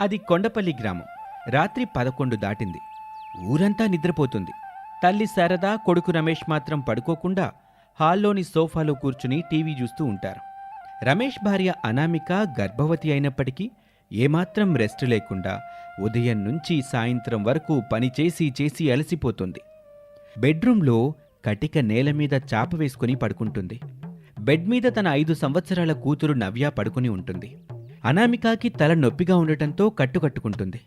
అది కొండపల్లి గ్రామం. రాత్రి పదకొండు దాటింది. ఊరంతా నిద్రపోతుంది. తల్లి శారదా కొడుకు రమేష్ మాత్రం పడుకోకుండా హాల్లోని సోఫాలో కూర్చుని టీవీ చూస్తూ ఉంటారు. రమేష్ భార్య అనామిక గర్భవతి అయినప్పటికీ ఏమాత్రం రెస్ట్ లేకుండా ఉదయం నుంచి సాయంత్రం వరకు పని చేసి చేసి అలసిపోతుంది. బెడ్రూంలో కటిక నేల మీద చాప వేసుకుని పడుకుంటుంది. బెడ్ మీద తన ఐదు సంవత్సరాల కూతురు నవ్య పడుకుని ఉంటుంది. అనామికాకి తల నొప్పిగా ఉండటంతో కట్టుకట్టుకుంటుంది.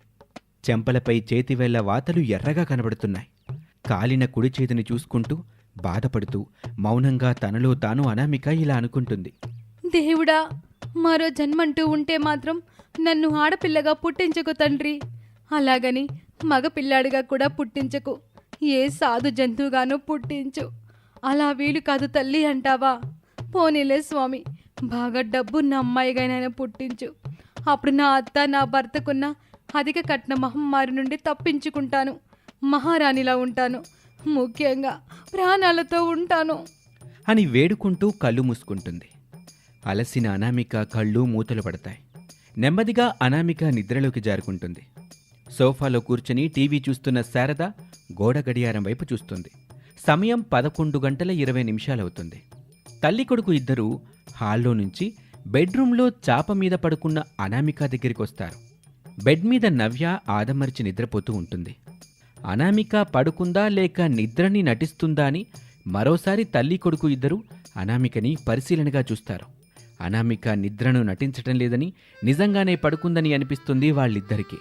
చెంపలపై చేతివేళ్ళ వాతలు ఎర్రగా కనబడుతున్నాయి. కాలిన కుడి చేతిని చూసుకుంటూ బాధపడుతూ మౌనంగా తనలో తాను అనామిక ఇలా అనుకుంటుంది. దేవుడా మరో జన్మంటూ ఉంటే మాత్రం నన్ను ఆడపిల్లగా పుట్టించకు తండ్రి. అలాగని మగ పిల్లాడిగా కూడా పుట్టించకు. ఏ సాధు జంతువుగానూ పుట్టించు. అలా వీలు కాదు తల్లి అంటావా? పోనీలే స్వామి బాగా డబ్బున్న అమ్మాయిగానైనా పుట్టించు. అప్పుడు నా అత్త నా భర్తకున్న అధిక కట్న మహమ్మారి నుండి తప్పించుకుంటాను. మహారాణిలా ఉంటాను. ముఖ్యంగా ప్రాణాలతో ఉంటాను. అని వేడుకుంటూ కళ్ళు మూసుకుంటుంది. అలసిన అనామిక కళ్ళు మూతలు పడతాయి. నెమ్మదిగా అనామిక నిద్రలోకి జారుకుంటుంది. సోఫాలో కూర్చుని టీవీ చూస్తున్న శారద గోడ గడియారం వైపు చూస్తుంది. సమయం పదకొండు గంటల ఇరవై నిమిషాలవుతుంది. తల్లి కొడుకు ఇద్దరూ హాల్లో నుంచి బెడ్రూంలో చాప మీద పడుకున్న అనామిక దగ్గరికి వస్తారు. బెడ్ మీద నవ్య ఆదమరిచి నిద్రపోతూ ఉంటుంది. అనామిక పడుకుందా లేక నిద్రని నటిస్తుందా అని మరోసారి తల్లి కొడుకు ఇద్దరు అనామికని పరిశీలనగా చూస్తారు. అనామిక నిద్రను నటించటం లేదని నిజంగానే పడుకుందని అనిపిస్తుంది వాళ్ళిద్దరికీ.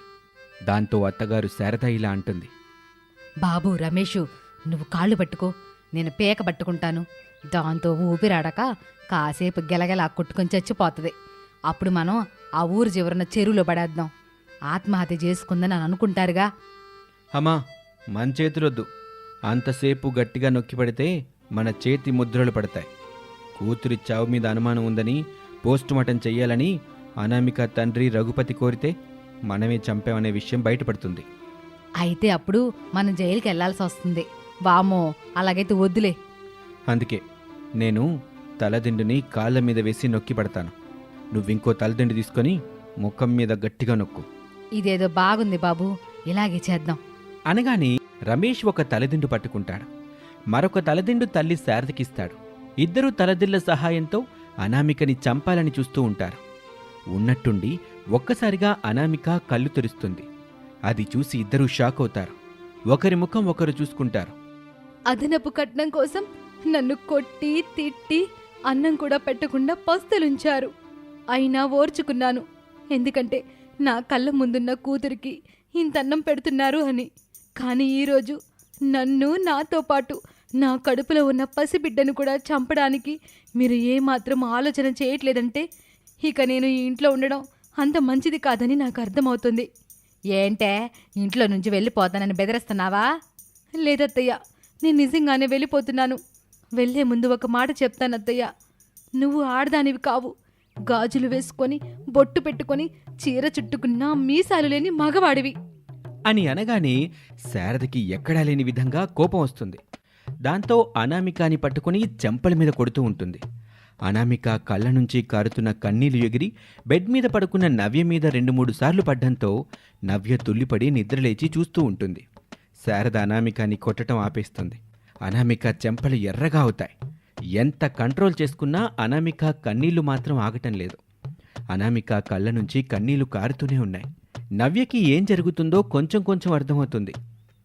దాంతో అత్తగారు శారద ఇలా అంటుంది. బాబు రమేషు నువ్వు కాళ్ళు పట్టుకో. నేను పేక పట్టుకుంటాను. దాంతో ఊపిరాడక కాసేపు గెలగెల కొట్టుకొని చచ్చిపోతుంది. అప్పుడు మనం ఆ ఊరు చివరన చెరువులో పడేద్దాం. ఆత్మహత్య చేసుకుందని అని అనుకుంటారుగా. అమ్మా మన చేతులొద్దు. అంతసేపు గట్టిగా నొక్కి పడితే మన చేతి ముద్రలు పడతాయి. కూతురి చావు మీద అనుమానం ఉందని పోస్టుమార్టం చెయ్యాలని అనామిక తండ్రి రఘుపతి కోరితే మనమే చంపామనే విషయం బయటపడుతుంది. అయితే అప్పుడు మనం జైలుకి వెళ్ళాల్సి వస్తుంది వామో అలాగైతే వద్దులే. అందుకే నేను తలదిండుని కాళ్ళ మీద వేసి నొక్కి పడతాను. నువ్వింకో తలదిండు తీసుకొని ముఖం మీద గట్టిగా నొక్కు. ఇదేదో బాగుంది బాబు ఇలాగే చేద్దాం. అనగానే రమేష్ ఒక తలదిండు పట్టుకుంటాడు. మరొక తలదిండు తల్లి శారదకిస్తాడు. ఇద్దరూ తలదిళ్ళ సహాయంతో అనామికని చంపాలని చూస్తూ ఉంటారు. ఉన్నట్టుండి ఒక్కసారిగా అనామిక కళ్ళు తెరుస్తుంది. అది చూసి ఇద్దరూ షాక్ అవుతారు ఒకరి ముఖం ఒకరు చూసుకుంటారు. అదనపు కట్నం కోసం నన్ను కొట్టి తిట్టి అన్నం కూడా పెట్టకుండా పస్తులుంచారు. అయినా ఓర్చుకున్నాను. ఎందుకంటే నా కళ్ళ ముందున్న కూతురికి ఇంతన్నం పెడుతున్నారు అని. కానీ ఈరోజు నన్ను నాతో పాటు నా కడుపులో ఉన్న పసిబిడ్డను కూడా చంపడానికి మీరు ఏమాత్రం ఆలోచన చేయట్లేదంటే ఇక నేను ఈ ఇంట్లో ఉండడం అంత మంచిది కాదని నాకు అర్థమవుతుంది. ఏంటే? ఇంట్లో నుంచి వెళ్ళిపోతానని బెదిరిస్తున్నావా? లేదత్తయ్య నేను నిజంగానే వెళ్ళిపోతున్నాను. వెళ్ళే ముందు ఒక మాట చెప్తాను నువ్వు ఆడదానివి కావు. గాజులు వేసుకొని బొట్టు పెట్టుకొని చీర చుట్టుకున్న మీసాలు లేని మగవాడివి. అని అనగానే శారదకి ఎక్కడా లేని విధంగా కోపం వస్తుంది. దాంతో అనామికాని పట్టుకుని చెంపల మీద కొడుతూ ఉంటుంది. అనామిక కళ్ళ నుంచి కారుతున్న కన్నీళ్ళు ఎగిరి బెడ్ మీద పడుకున్న నవ్య మీద రెండు మూడు సార్లు పడ్డంతో నవ్య తుల్లిపడి నిద్రలేచి చూస్తూ ఉంటుంది. శారద అనామికాని కొట్టడం ఆపేస్తుంది. అనామిక చెంపలు ఎర్రగా అవుతాయి. ఎంత కంట్రోల్ చేసుకున్నా అనామిక కన్నీళ్ళు మాత్రం ఆగటం లేదు. అనామిక కళ్ళ నుంచి కన్నీళ్ళు కారుతూనే ఉన్నాయి. నవ్యకి ఏం జరుగుతుందో కొంచెం కొంచెం అర్థమవుతుంది.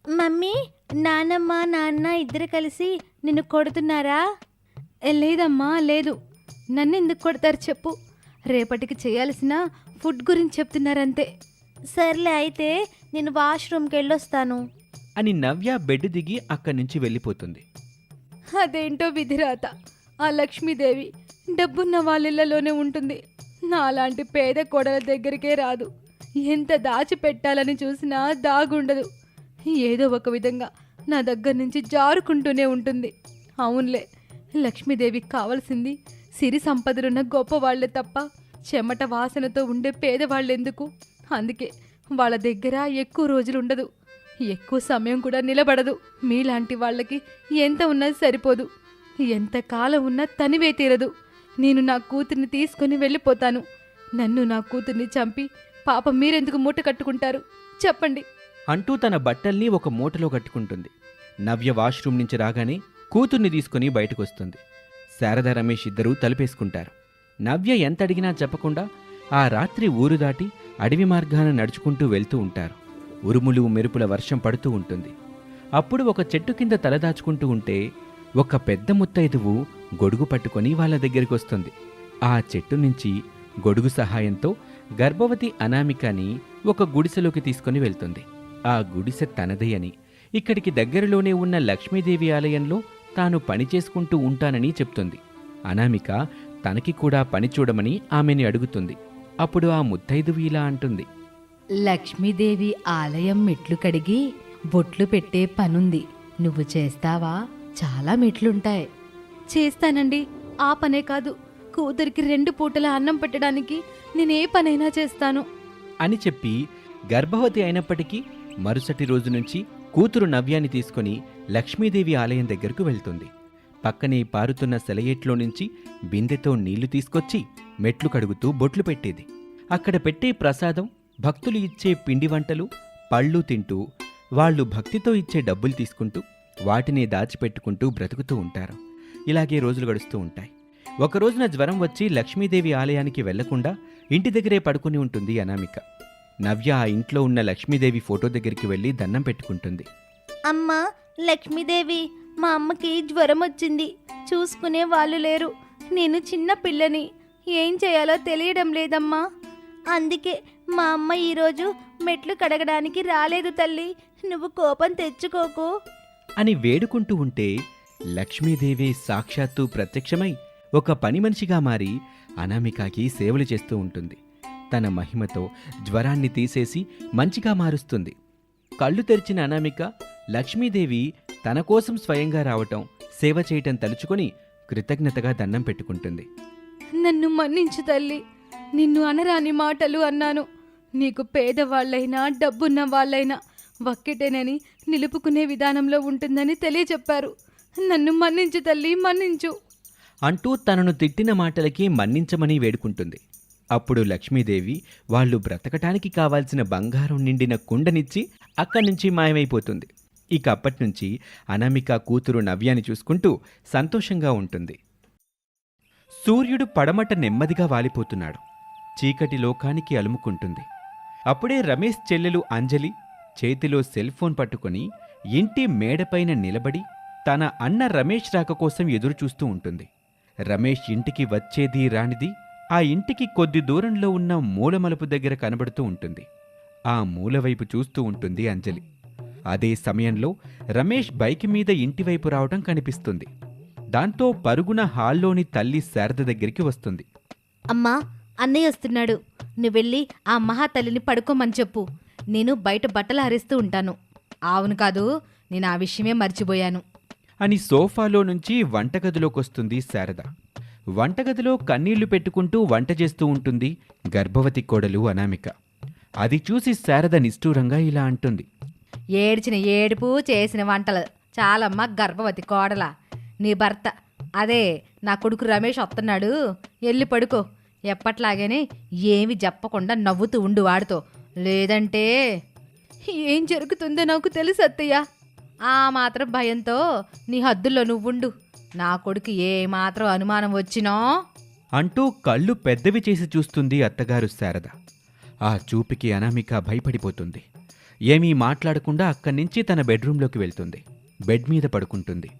మమ్మీ నానమ్మ నాన్న ఇద్దరు కలిసి నిన్ను కొడుతున్నారా? "ఏ, లేదమ్మా లేదు. నన్ను ఎందుకు కొడతారు చెప్పు. రేపటికి చేయాల్సిన ఫుడ్ గురించి చెప్తున్నారంతే. సర్లే అయితే నేను వాష్రూమ్కి వెళ్ళొస్తాను. అని నవ్య బెడ్ దిగి అక్కడి నుంచి వెళ్ళిపోతుంది. అదేంటో విధిరాత. ఆ లక్ష్మీదేవి డబ్బున్న వాళ్ళిళ్ళలోనే ఉంటుంది. నాలాంటి పేద కోడల దగ్గరికే రాదు. ఎంత దాచి పెట్టాలని చూసినా దాగుండదు. ఏదో ఒక విధంగా నా దగ్గర నుంచి జారుకుంటూనే ఉంటుంది. అవునులే లక్ష్మీదేవికి కావలసింది సిరి సంపదలున్న గొప్ప వాళ్ళే తప్ప చెమట వాసనతో ఉండే పేదవాళ్ళెందుకు అందుకే వాళ్ళ దగ్గర ఎక్కువ రోజులు ఉండదు ఎక్కువ సమయం కూడా నిలబడదు. మీలాంటి వాళ్ళకి ఎంత ఉన్నది సరిపోదు. ఎంత కాలం ఉన్నా తనివే తీరదు. నేను నా కూతుర్ని తీసుకొని వెళ్ళిపోతాను. నన్ను నా కూతుర్ని చంపి పాపం మీరెందుకు మూట కట్టుకుంటారు? చెప్పండి. అంటూ తన బట్టల్ని ఒక మూటలో కట్టుకుంటుంది. నవ్య వాష్రూమ్ నుంచి రాగానే కూతుర్ని తీసుకుని బయటకొస్తుంది. శారద రమేష్ ఇద్దరూ తలుపేసుకుంటారు. నవ్య ఎంత అడిగినా చెప్పకుండా ఆ రాత్రి ఊరు దాటి అడవి మార్గాన నడుచుకుంటూ వెళ్తూ ఉంటారు. ఉరుములు మెరుపుల వర్షం పడుతూ ఉంటుంది. అప్పుడు ఒక చెట్టు కింద తలదాచుకుంటూ ఉంటే ఒక పెద్ద ముత్తైదువు గొడుగు పట్టుకొని వాళ్ళ దగ్గరికి వస్తుంది. ఆ చెట్టు నుంచి గొడుగు సహాయంతో గర్భవతి అనామికని ఒక గుడిసెలోకి తీసుకొని వెళ్తుంది. ఆ గుడిసె తనదే అని ఇక్కడికి దగ్గరలోనే ఉన్న లక్ష్మీదేవి ఆలయంలో తాను పని చేసుకుంటూ ఉంటానని చెప్తుంది. అనామిక తనకి కూడా పని చూడమని ఆమెని అడుగుతుంది. అప్పుడు ఆ ముత్తైదువి ఇలా అంటుంది. లక్ష్మీదేవి ఆలయం మెట్లు కడిగి బొట్లు పెట్టే పనుంది. నువ్వు చేస్తావా? చాలా మెట్లుంటాయి. చేస్తానండి. ఆ పనే కాదు. కూతురికి రెండు పూటల అన్నం పెట్టడానికి నేను ఏ పనైనా చేస్తాను. అని చెప్పి గర్భవతి అయినప్పటికీ మరుసటి రోజు నుంచి కూతురు నవ్యాన్ని తీసుకొని లక్ష్మీదేవి ఆలయం దగ్గరకు వెళ్తుంది. పక్కనే పారుతున్న సెలయేట్లో నుంచి బిందెతో నీళ్ళు తీసుకొచ్చి మెట్లు కడుగుతూ బొట్లు పెట్టేది. అక్కడ పెట్టే ప్రసాదం భక్తులు ఇచ్చే పిండి వంటలు పళ్ళు తింటూ వాళ్ళు భక్తితో ఇచ్చే డబ్బులు తీసుకుంటూ వాటినే దాచిపెట్టుకుంటూ బ్రతుకుతూ ఉంటారు. ఇలాగే రోజులు గడుస్తూ ఉంటాయి. ఒక రోజున జ్వరం వచ్చి లక్ష్మీదేవి ఆలయానికి వెళ్ళకుండా ఇంటి దగ్గరే పడుకుని ఉంటుంది అనామిక. నవ్య ఆ ఇంట్లో ఉన్న లక్ష్మీదేవి ఫోటో దగ్గరికి వెళ్ళి దండం పెట్టుకుంటుంది. అమ్మా లక్ష్మీదేవి మా అమ్మకి జ్వరం వచ్చింది. చూసుకునే వాళ్ళు లేరు. నేను చిన్న పిల్లని. ఏం చేయాలో తెలియడం లేదమ్మా. అందుకే మా అమ్మ ఈరోజు మెట్లు కడగడానికి రాలేదు తల్లి. నువ్వు కోపం తెచ్చుకోకు. అని వేడుకుంటూ ఉంటే లక్ష్మీదేవి సాక్షాత్తు ప్రత్యక్షమై ఒక పని మనిషిగా మారి అనామికకి సేవలు చేస్తూ ఉంటుంది. తన మహిమతో జ్వరాన్ని తీసేసి మంచిగా మారుస్తుంది. కళ్ళు తెరిచిన అనామిక లక్ష్మీదేవి తన కోసం స్వయంగా రావటం సేవ చేయటం తలుచుకొని కృతజ్ఞతగా దండం పెట్టుకుంటుంది. నన్ను మన్నించు తల్లి. నిన్ను అనరాని మాటలు అన్నాను. నీకు పేదవాళ్ళైనా డబ్బున్న వాళ్ళైనా ఒక్కటేనని నిలుపుకునే విధానంలో ఉంటుందని తెలియచెప్పారు నన్ను మన్నించు తల్లి మన్నించు. అంటూ తనను తిట్టిన మాటలకి మన్నించమని వేడుకుంటుంది. అప్పుడు లక్ష్మీదేవి వాళ్ళు బ్రతకటానికి కావాల్సిన బంగారం నిండిన కుండనిచ్చి అక్కడి నుంచి మాయమైపోతుంది. ఇక అప్పటినుంచి అనామిక కూతురు నవ్యాని చూసుకుంటూ సంతోషంగా ఉంటుంది. సూర్యుడు పడమట నెమ్మదిగా వాలిపోతున్నాడు. చీకటి లోకానికి అలుముకుంటుంది. అప్పుడే రమేష్ చెల్లెలు అంజలి చేతిలో సెల్ ఫోన్ పట్టుకొని ఇంటి మేడపైన నిలబడి తన అన్న రమేష్ రాక కోసం ఎదురుచూస్తూ ఉంటుంది. రమేష్ ఇంటికి వచ్చేది రానిది ఆ ఇంటికి కొద్ది దూరంలో ఉన్న మూలమలుపు దగ్గర కనబడుతూ ఉంటుంది. ఆ మూలవైపు చూస్తూ ఉంటుంది అంజలి. అదే సమయంలో రమేష్ బైక్ మీద ఇంటివైపు రావడం కనిపిస్తుంది. దాంతో పరుగున హాల్లోని తల్లి శారద దగ్గరికి వస్తుంది. అమ్మా అన్నయ్య వస్తున్నాడు. నువ్వు వెళ్ళి ఆ మహాతల్లిని పడుకోమని చెప్పు. నేను బయట బట్టలు ఆరేస్తూ ఉంటాను. అవును కాదు నేను ఆ విషయమే మర్చిపోయాను. అని సోఫాలో నుంచి వంటగదిలోకొస్తుంది శారద. వంటగదిలో కన్నీళ్ళు పెట్టుకుంటూ వంట చేస్తూ ఉంటుంది గర్భవతి కోడలు అనామిక. అది చూసి శారద నిష్ఠూరంగా ఇలా అంటుంది. ఏడ్చిన ఏడుపు చేసిన వంటలు. చాలమ్మ గర్భవతి కోడల. నీ భర్త. అదే నా కొడుకు రమేష్ వస్తున్నాడు. వెళ్ళి పడుకో. ఎప్పట్లాగానే ఏమి చెప్పకుండా నవ్వుతూ ఉండు వాడితో. లేదంటే ఏం జరుగుతుందో నాకు తెలుసు అత్తయ్య. ఆ మాత్రం భయంతో నీ హద్దుల్లో నువ్వుండు. నా కొడుకు ఏ మాత్రం అనుమానం వచ్చినో అంటూ కళ్ళు పెద్దవి చేసి చూస్తుంది అత్తగారు శారద. ఆ చూపుకి అనామిక భయపడిపోతుంది. ఏమీ మాట్లాడకుండా అక్కడి నుంచి తన బెడ్రూంలోకి వెళ్తుంది. బెడ్ మీద పడుకుంటుంది.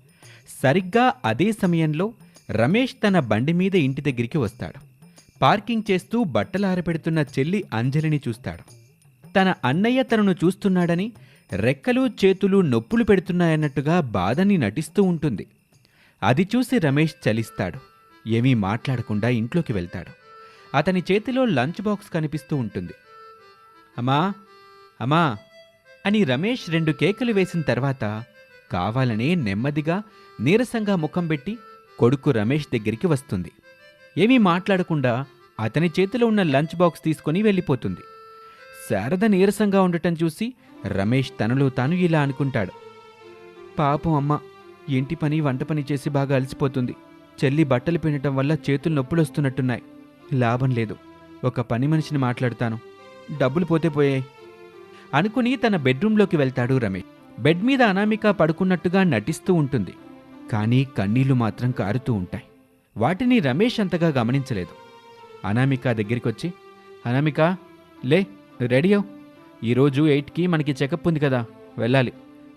సరిగ్గా అదే సమయంలో రమేష్ తన బండి మీద ఇంటి దగ్గరికి వస్తాడు. పార్కింగ్ చేస్తూ బట్టలు ఆరబెడుతున్న చెల్లి అంజలిని చూస్తాడు. తన అన్నయ్య తనను చూస్తున్నాడని రెక్కలు చేతులు నొప్పులు పెడుతున్నాయన్నట్టుగా బాధని నటిస్తూ ఉంటుంది. అది చూసి రమేష్ చలిస్తాడు. ఏమీ మాట్లాడకుండా ఇంట్లోకి వెళ్తాడు. అతని చేతిలో లంచ్ బాక్స్ కనిపిస్తూ ఉంటుంది. అమ్మా అమ్మా అని రమేష్ రెండు కేకులు వేసిన తర్వాత కావాలనే నెమ్మదిగా నీరసంగా ముఖం పెట్టి కొడుకు రమేష్ దగ్గరికి వస్తుంది. ఏమీ మాట్లాడకుండా అతని చేతిలో ఉన్న లంచ్ బాక్స్ తీసుకొని వెళ్ళిపోతుంది. శారద నీరసంగా ఉండటం చూసి రమేష్ తనలో తాను ఇలా అనుకుంటాడు. పాపం అమ్మ ఇంటి పని వంట పని చేసి బాగా అలసిపోతుంది. చెల్లి బట్టలు పిండటం వల్ల చేతులు నొప్పులు వస్తున్నట్టున్నాయి. లాభం లేదు. ఒక పని మనిషిని మాట్లాడతాను. డబ్బులు పోతే పోయాయి. అనుకుని తన బెడ్రూంలోకి వెళ్తాడు రమేష్. బెడ్ మీద అనామిక పడుకున్నట్టుగా నటిస్తూ ఉంటుంది. కానీ కన్నీళ్ళు మాత్రం కారుతూ ఉంటాయి. వాటిని రమేష్ అంతగా గమనించలేదు. అనామిక దగ్గరికొచ్చి అనామిక లే రెడీ అవ్ ఈరోజు ఎయిట్కి మనకి చెకప్ ఉంది కదా వెళ్ళాలి.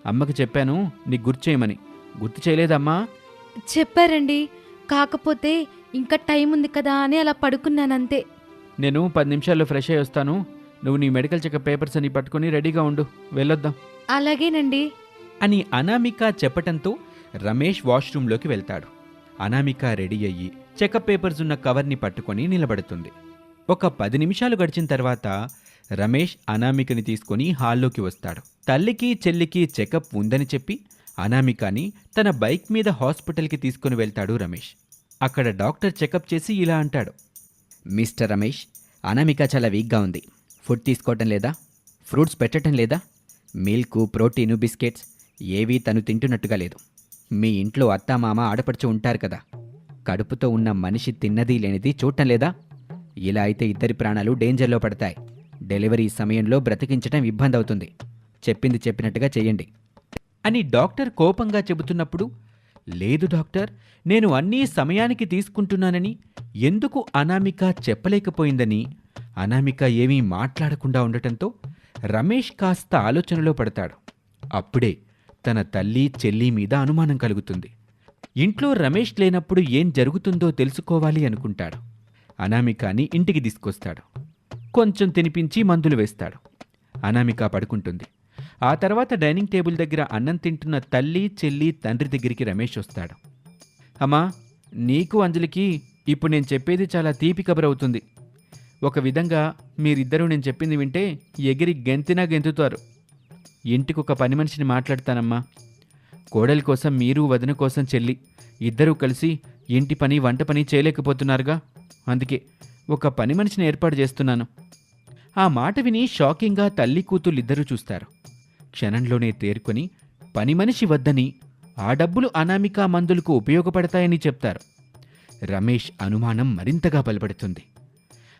అమ్మకి చెప్పాను నీకు గుర్తు చేయమని. గుర్తు చేయలేదమ్మా? చెప్పారండి. కాకపోతే ఇంకా టైం ఉంది కదా అని అలా పడుకున్నానంతే. నేను పది నిమిషాల్లో ఫ్రెష్ అయ్యి వస్తాను. నువ్వు నీ మెడికల్ చెకప్ పేపర్స్ అని పట్టుకొని రెడీగా ఉండు. వెళ్ళొద్దాం. అలాగేనండి. అని అనామిక చెప్పటంతో రమేష్ వాష్రూంలోకి వెళ్తాడు. అనామిక రెడీ అయ్యి చెకప్ పేపర్స్ ఉన్న కవర్ని పట్టుకొని నిలబడుతుంది. ఒక పది నిమిషాలు గడిచిన తర్వాత రమేష్ అనామికని తీసుకొని హాల్లోకి వస్తాడు. తల్లికి చెల్లికి చెకప్ ఉందని చెప్పి అనామికని తన బైక్ మీద హాస్పిటల్కి తీసుకుని వెళ్తాడు రమేష్. అక్కడ డాక్టర్ చెకప్ చేసి ఇలా అంటాడు. మిస్టర్ రమేష్ అనామిక చాలా వీక్గా ఉంది. ఫుడ్ తీసుకోవటం లేదా? ఫ్రూట్స్ పెట్టడం లేదా? మిల్క్ ప్రోటీను బిస్కెట్స్ ఏవీ తను తింటున్నట్టుగా లేదు. మీ ఇంట్లో అత్తామామ ఆడపడుచు ఉంటారు కదా. కడుపుతో ఉన్న మనిషి తిన్నది లేనిది చూడటం లేదా? ఇలా అయితే ఇద్దరి ప్రాణాలు డేంజర్లో పడతాయి. డెలివరీ సమయంలో బ్రతికించడం ఇబ్బంది అవుతుంది చెప్పింది చెప్పినట్టుగా చేయండి అని డాక్టర్ కోపంగా చెబుతున్నప్పుడు లేదు డాక్టర్ నేను అన్నీ సమయానికి తీసుకుంటున్నానని ఎందుకు అనామిక చెప్పలేకపోయిందని అనామిక ఏమీ మాట్లాడకుండా ఉండటంతో రమేష్ కాస్త ఆలోచనలో పడతాడు. అప్పుడే తన తల్లి చెల్లి మీద అనుమానం కలుగుతుంది. ఇంట్లో రమేష్ లేనప్పుడు ఏం జరుగుతుందో తెలుసుకోవాలి అనుకుంటాడు. అనామికాని ఇంటికి తీసుకొస్తాడు. కొంచెం తినిపించి మందులు వేస్తాడు. అనామిక పడుకుంటుంది. ఆ తర్వాత డైనింగ్ టేబుల్ దగ్గర అన్నం తింటున్న తల్లి చెల్లి తండ్రి దగ్గరికి రమేష్ వస్తాడు. అమ్మా నీకు అంజలికి ఇప్పుడు నేను చెప్పేది చాలా తీపి కబరవుతుంది ఒక విధంగా మీరిద్దరూ నేను చెప్పింది వింటే ఎగిరి గెంతినా గెంతుతారు. ఇంటికి ఒక పని మనిషిని మాట్లాడతానమ్మా. కోడలి కోసం మీరు వదిన కోసం చెల్లి ఇద్దరూ కలిసి ఇంటి పని వంట పని చేయలేకపోతున్నారుగా. అందుకే ఒక పని మనిషిని ఏర్పాటు చేస్తున్నాను. ఆ మాట విని షాకింగ్గా తల్లి కూతుళ్ళిద్దరూ చూస్తారు. క్షణంలోనే తేరుకొని పని మనిషి వద్దని ఆ డబ్బులు అనామికా మందులకు ఉపయోగపడతాయని చెప్తారు. రమేష్ అనుమానం మరింతగా బలపడుతుంది.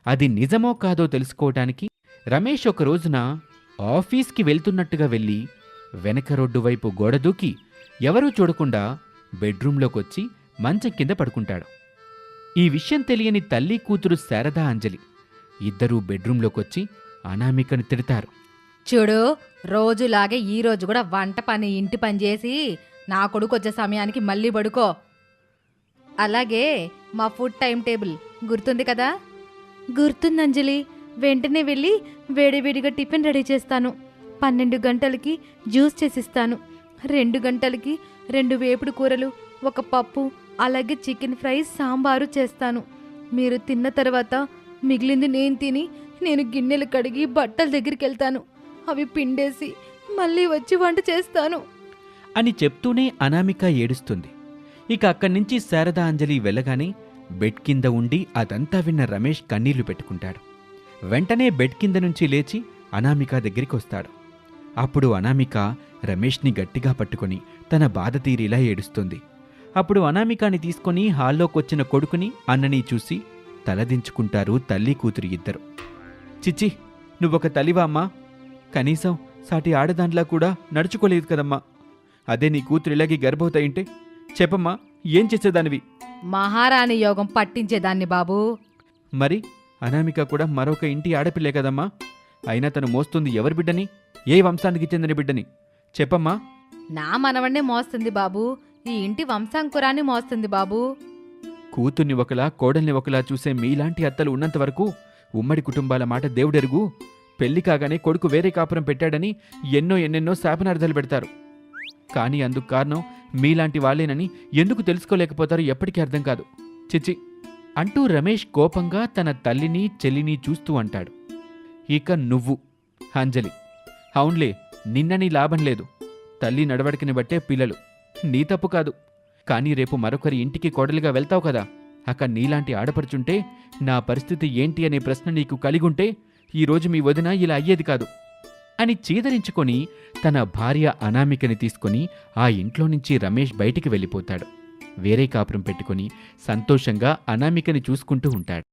అది నిజమో కాదో తెలుసుకోవటానికి రమేష్ ఒక రోజున ఆఫీస్కి వెళ్తున్నట్టుగా వెళ్ళి వెనక రోడ్డు వైపు గోడ దూకి ఎవరూ చూడకుండా బెడ్రూంలోకొచ్చి మంచం కింద పడుకుంటాడు. ఈ విషయం తెలియని తల్లి కూతురు శారదా అంజలి ఇద్దరూ బెడ్రూంలోకొచ్చి అనామికను తిడతారు. చూడు రోజులాగే ఈ రోజు కూడా వంట పని ఇంటి పని చేసి నా కొడుకు వచ్చే సమయానికి మళ్ళీ పడుకో. అలాగే మా ఫుడ్ టైం టేబుల్ గుర్తుంది కదా? గుర్తుంది అంజలి వెంటనే వెళ్ళి వేడివేడిగా టిఫిన్ రెడీ చేస్తాను. పన్నెండు గంటలకి జ్యూస్ చేసిస్తాను. రెండు గంటలకి రెండు వేపుడు కూరలు ఒక పప్పు అలాగే చికెన్ ఫ్రై సాంబారు చేస్తాను. మీరు తిన్న తర్వాత మిగిలింది నేను తిని నేను గిన్నెలు కడిగి బట్టల దగ్గరికి వెళ్తాను. అవి పిండేసి మళ్ళీ వచ్చి వంట చేస్తాను. అని చెప్తూనే అనామిక ఏడుస్తుంది. ఇక అక్కడి నుంచి శారదా అంజలి వెళ్ళగానే బెడ్ కింద ఉండి అదంతా విన్న రమేష్ కన్నీళ్ళు పెట్టుకుంటాడు. వెంటనే బెడ్ కింద నుంచి లేచి అనామిక దగ్గరికి వస్తాడు అప్పుడు అనామిక రమేష్ని గట్టిగా పట్టుకొని తన బాధ తీరిలా ఏడుస్తుంది. అప్పుడు అనామికాని తీసుకొని హాల్లోకొచ్చిన కొడుకుని అన్నని చూసి తలదించుకుంటారు తల్లి కూతురు ఇద్దరు. చిచ్చి నువ్వొక తల్లివా అమ్మా? కనీసం సాటి ఆడదాంట్లా కూడా నడుచుకోలేదు కదమ్మా. అదే నీ కూతురు ఇలాగే గర్భవతయింటే? చెప్పమ్మా ఏం చేసేదానివి? మహారాణి యోగం పట్టించేదాన్ని బాబూ. మరి? అనామిక కూడా మరొక ఇంటి ఆడపిల్లే కదమ్మా. అయినా తను మోస్తుంది ఎవరి బిడ్డని? ఏ వంశానికి చెందిన బిడ్డని? చెప్పమ్మా. నా మనవణ్ణే మోస్తుంది బాబూ. ఈ ఇంటి వంశాంకురాన్ని మోస్తుంది బాబూ. కూతుర్ని ఒకలా కోడల్ని ఒకలా చూసే మీలాంటి అత్తలు ఉన్నంత వరకు ఉమ్మడి కుటుంబాల మాట దేవుడెరుగు. పెళ్ళి కాగానే కొడుకు వేరే కాపురం పెట్టాడని ఎన్నో ఎన్నెన్నో శాపనార్థాలు పెడతారు. కానీ అందుకు కారణం మీలాంటి వాళ్ళేనని ఎందుకు తెలుసుకోలేకపోతారో ఎప్పటికీ అర్థం కాదు. చిచి అంటూ రమేష్ కోపంగా తన తల్లిని చెల్లిని చూస్తూ అంటాడు. ఇక నువ్వు అంజలి. అవునులే నిన్నని లాభం లేదు. తల్లి నడవడికని బట్టే పిల్లలు. నీ తప్పు కాదు. కానీ రేపు మరొకరి ఇంటికి కోడలిగా వెళ్తావు కదా. అక్కడ నీలాంటి ఆడపడుచుంటే నా పరిస్థితి ఏంటి అనే ప్రశ్న నీకు కలిగుంటే ఈరోజు మీ వదిన ఇలా అయ్యేది కాదు. అని చీదరించుకొని తన భార్య అనామికని తీసుకొని ఆ ఇంట్లో నుంచి రమేష్ బయటికి వెళ్ళిపోతాడు. వేరే కాపురం పెట్టుకొని సంతోషంగా అనామికని చూసుకుంటూ ఉంటాడు.